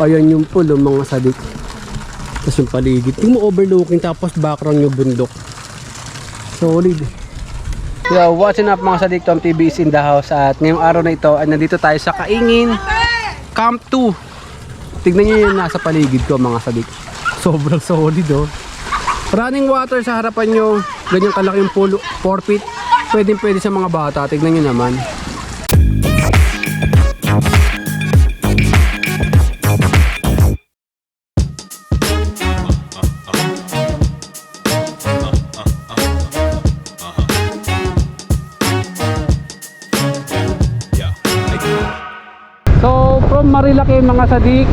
Ayan yung pool, oh, mga sadik. Tapos yung paligid. Tingnan mo overlooking tapos background yung bundok. Solid. Yo, what's up mga sadik? Tom TV is in the house at ngayong araw na ito ay nandito tayo sa Kaingin Camp 2. Tignan nyo yung nasa paligid ko mga sadik. Sobrang solid oh. Running water sa harapan nyo. Ganyan kalaki yung pool, 4 feet. Pwede pwede sa mga bata. Tignan nyo naman. Mga sadik,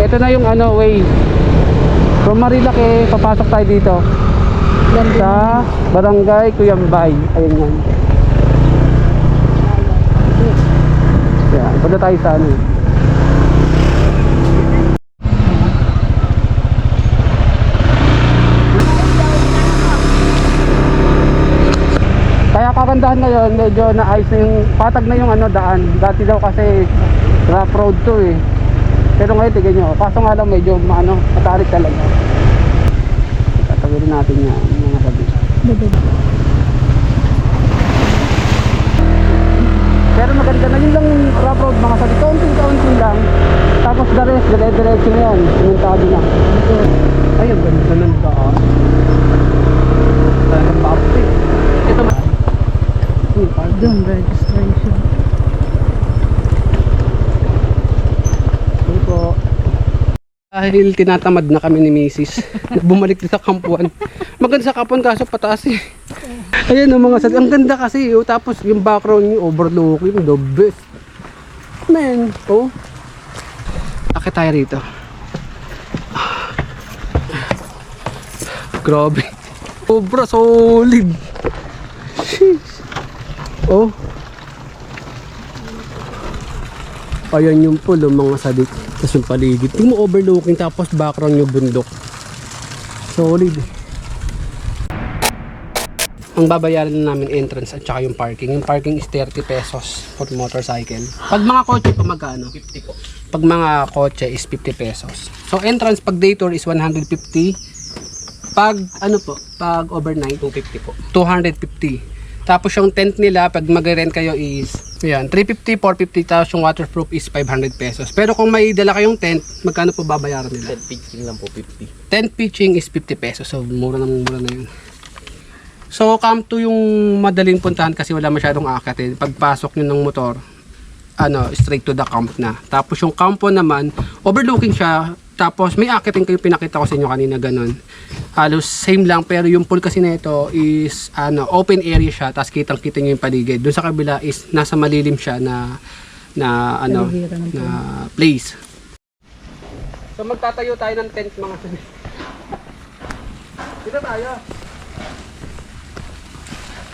ito na yung ano way. From Marilake, papasok tayo dito. Sa Barangay Kuyambay. Ayun yan. Yeah, punta tayo sa ano. Kaya kagandahan ngayon, medyo naayos na yung patag na yung ano daan. Dati daw kasi rough road to eh. Pero ngayon tignan nyo, kaso nga lang medyo maano, matarik talaga. Tatawin natin yan, mga sabi. Pero maganda na yun lang rough road mga sabi. Kaunting-kaunti lang. Tapos the rest, dire-diretso na yan. Simentado na. Ay, ang ganda ng daan. Talagang papi. Ito ma- Hmm, Doon, registration. Ano po? Dahil tinatamad na kami ni Mrs. Bumalik din sa kampuan. Maganda sa kampuan kaso pataas eh. Ayan ang mga sad. Ang ganda kasi oh. Tapos yung background yung overlooking. The best. Man. Oh. Akit tayo rito. Grabe. Sobra solid. Sheesh. Oh. Ayan yung pool, mga sadik. Tapos yung paligid. Tingnan mo overlooking tapos background yung bundok. Solid. Ang babayaran na namin entrance at saka yung parking. Yung parking is 30 pesos for motorcycle. Pag mga kotse pa magkano? 50 po. Pag mga kotse is 50 pesos. So entrance pag day tour is 150. Pag ano po, pag overnight 250 po. 250. Tapos yung tent nila pag magre-rent kayo is Ayan, 350, 450 tapos yung waterproof is 500 pesos. Pero kung may dala kayong tent, magkano po babayaran nila? 10 pitching lang po, 50. Tent pitching is 50 pesos. So, mura na mura na yun. So, camp 2 yung madaling puntahan kasi wala masyadong akit. Pagpasok nyo ng motor, ano, straight to the camp na. Tapos yung camp 1 naman, overlooking siya. Tapos may akitin kayo pinakita ko sa inyo kanina ganun. Halos same lang pero yung pool kasi na ito is ano, open area siya. Tapos kitang-kita nyo yung paligid. Doon sa kabila is nasa malilim siya na na ano na place. So magtatayo tayo ng tent mga sabi. Dito tayo.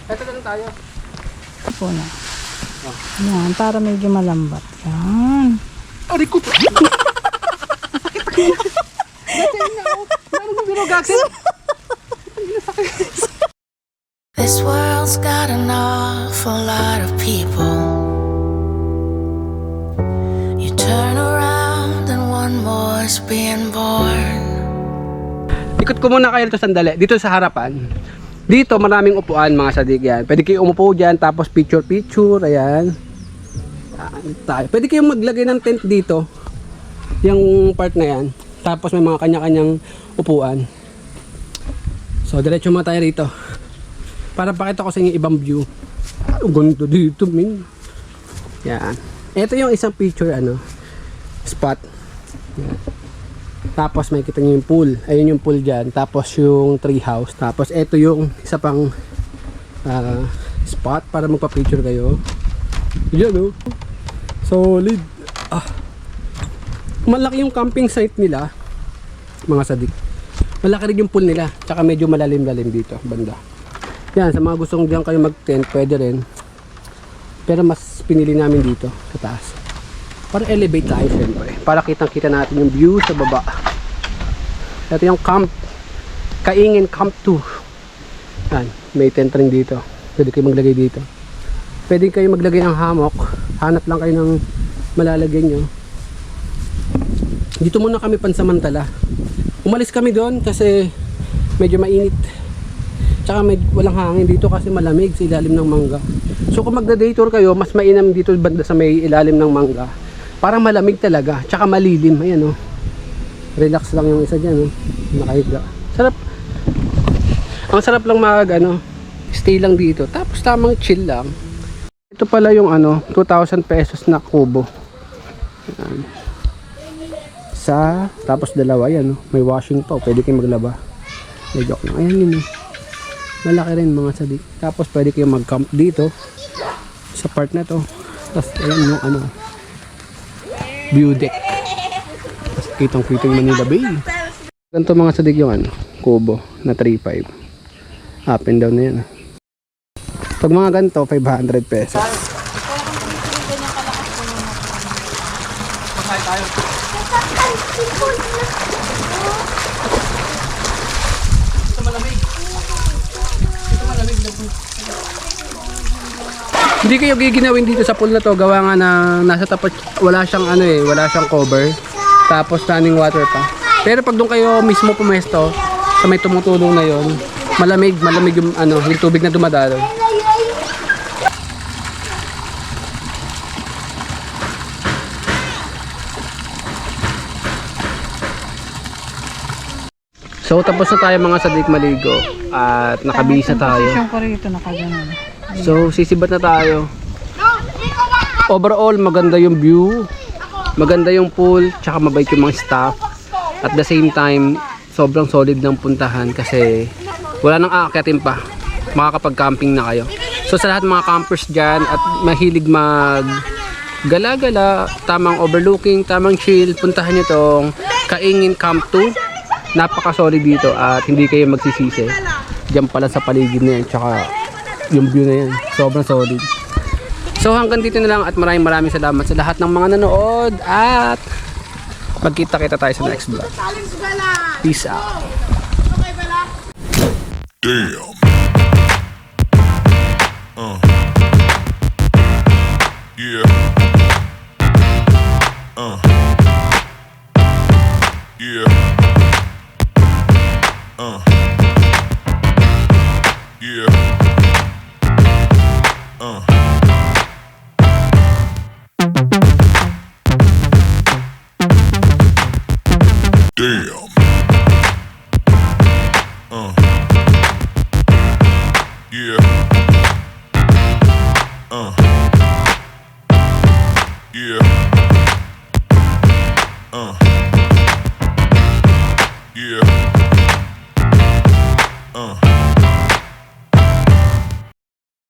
Ito lang tayo. Po na. Yan, para medyo malambat. Yan. Ari ko. This world's got an awful lot of people. You turn around and one more's being born. Ikot ko muna kayo dito sandali. Dito sa harapan. Dito maraming upuan mga sadig yan. Pwede kayo umupo dyan tapos picture picture. Ayan. Ah, tayo. Pwede kayong maglagay ng tent dito. Yung part na yan. Tapos may mga kanya-kanyang upuan. So diretso muna tayo rito. Para pakita ko sa inyo ibang view. Ang ganda dito, min. Yan. Ito yung isang picture ano spot. Yan. Tapos may kita yung pool. Ayun yung pool dyan. Tapos yung tree house. Tapos ito yung isa pang ah, spot para magpa-picture kayo. Yan oh. Solid. Ah. Malaki yung camping site nila. Mga sadik. Malaki rin yung pool nila. Tsaka medyo malalim-lalim dito. Banda. Yan. Sa mga gustong diyan kayo mag-tent, pwede rin. Pero mas pinili namin dito sa taas. Para elevate tayo syempre. Para kitang kita natin yung view sa baba. Ito yung camp. Kaingin Camp 2. Yan. May tent rin dito. Pwede kayo maglagay dito. Pwede kayo maglagay ng hammock. Hanap lang kayo ng malalagay nyo. Dito muna kami pansamantala. Umalis kami doon kasi medyo mainit. Tsaka may walang hangin dito kasi malamig sa ilalim ng mangga. So kung magda-day tour kayo, mas mainam dito banda sa may ilalim ng mangga. Parang malamig talaga, tsaka malilim. Ayan oh. Relax lang yung isa diyan oh. Nakahiga. Sarap. Ang sarap lang mag ano, stay lang dito. Tapos tamang chill lang. Ito pala yung ano, 2,000 pesos na kubo. Ayan. Sa, tapos dalawa yan, oh. may washing pa, oh. pwede kayong maglaba. May joke lang. Ayan yun, oh. malaki rin mga sadik. Tapos pwede kayong mag-camp dito, sa part na to. Tapos ayan yung ano, view deck. Tapos kitang kitang Manila Bay. Ganito mga sadik yung ano, kubo na 3.5. Up and down na yan. oh. Pag mga ganito, 500 pesos. Hindi kayo giginawin dito sa pool na to gawa nga na nasa tapat wala siyang ano eh, wala siyang cover. Tapos running water pa. Pero pag doon kayo mismo pumesto sa may tumutulong na yon, malamig, malamig yung ano, yung tubig na dumadaloy. So tapos na tayo mga sadik maligo at nakabihis na tayo. Posisyon ko rito, nakaganon. So, sisibat na tayo. Overall, maganda yung view. Maganda yung pool, tsaka mabait yung mga staff. At the same time, sobrang solid ng puntahan kasi wala nang aakyatin pa. Makakapag-camping na kayo. So, sa lahat mga campers dyan at mahilig mag gala-gala, tamang overlooking, tamang chill, puntahan nyo tong Kaingin Camp 2. Napaka-solid dito at hindi kayo magsisisi. Diyan pala sa paligid na yan, tsaka yung view na yan. Sobrang solid. So hanggang dito na lang at maraming maraming salamat sa lahat ng mga nanood at magkita-kita tayo sa next vlog. Peace out. Damn. Uh. Damn.